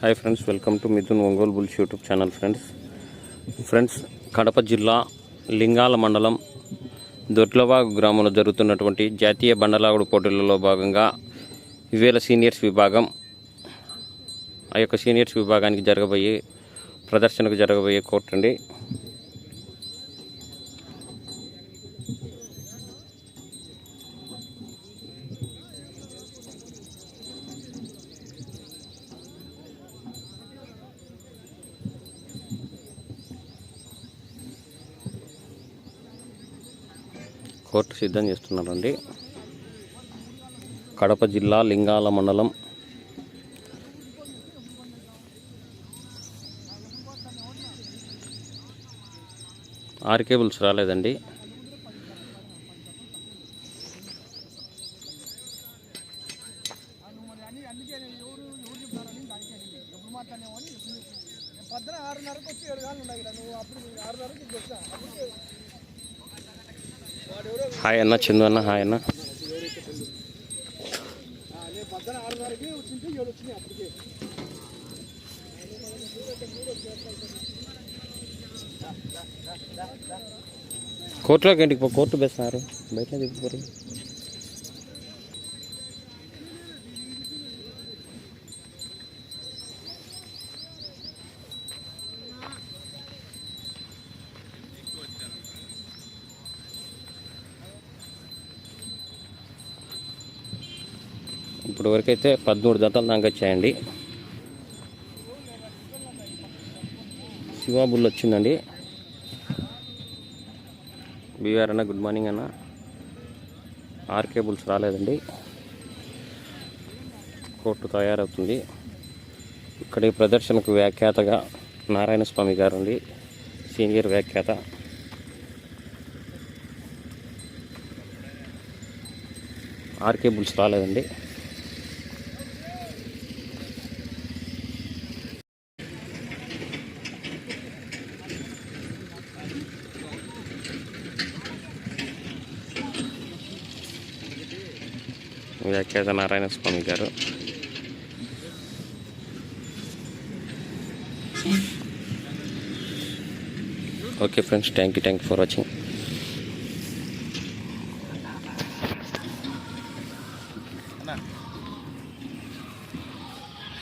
Hi friends welcome to Mithun Ongole bulls YouTube channel friends friends Kadapa జిల్లా లింగాల మండలం దొడ్లవాగు గ్రామంలో జరుగుతున్నటువంటి జాతీయ బండలాగుడు పోటీలలో భాగంగా ఇవేళ సీనియర్స్ విభాగం ఆ యొక్క సీనియర్స్ విభాగానికి జరగబోయే ప్రదర్శనకు జరగబోయే కోర్టు అండి. కోర్టు సిద్ధం చేస్తున్నారండి. కడప జిల్లా లింగాల మండలం. ఆరు కేబుల్స్ రాలేదండి. పొద్దున ఆరున్నరకు వచ్చి ఏడు గాలు ఉన్నాయి నువ్వు అప్పుడు ఆరున్నరకు వచ్చా హాయ్ అన్న చందు అన్న హాయ్ అన్న. కోర్టులోకి ఇంటికి పో కోర్టు బెస్తున్నారు బయట దిగిపోరు. ఇప్పుడు వరకైతే పదమూడు జతలు దాకా వచ్చాయండి. శివాబుల్ వచ్చిందండి. బీఆర్ అన్న గుడ్ మార్నింగ్ అన్న. ఆర్కే బుల్స్ రాలేదండి. కోర్టు తయారవుతుంది. ఇక్కడ ఈ ప్రదర్శనకు వ్యాఖ్యాతగా నారాయణ స్వామి గారు ఉంది సీనియర్ వ్యాఖ్యాత. ఆర్కే బుల్స్ రాలేదండి. వ్యాఖ్యాత నారాయణ స్వామి గారు. Okay friends thank you thank you for watching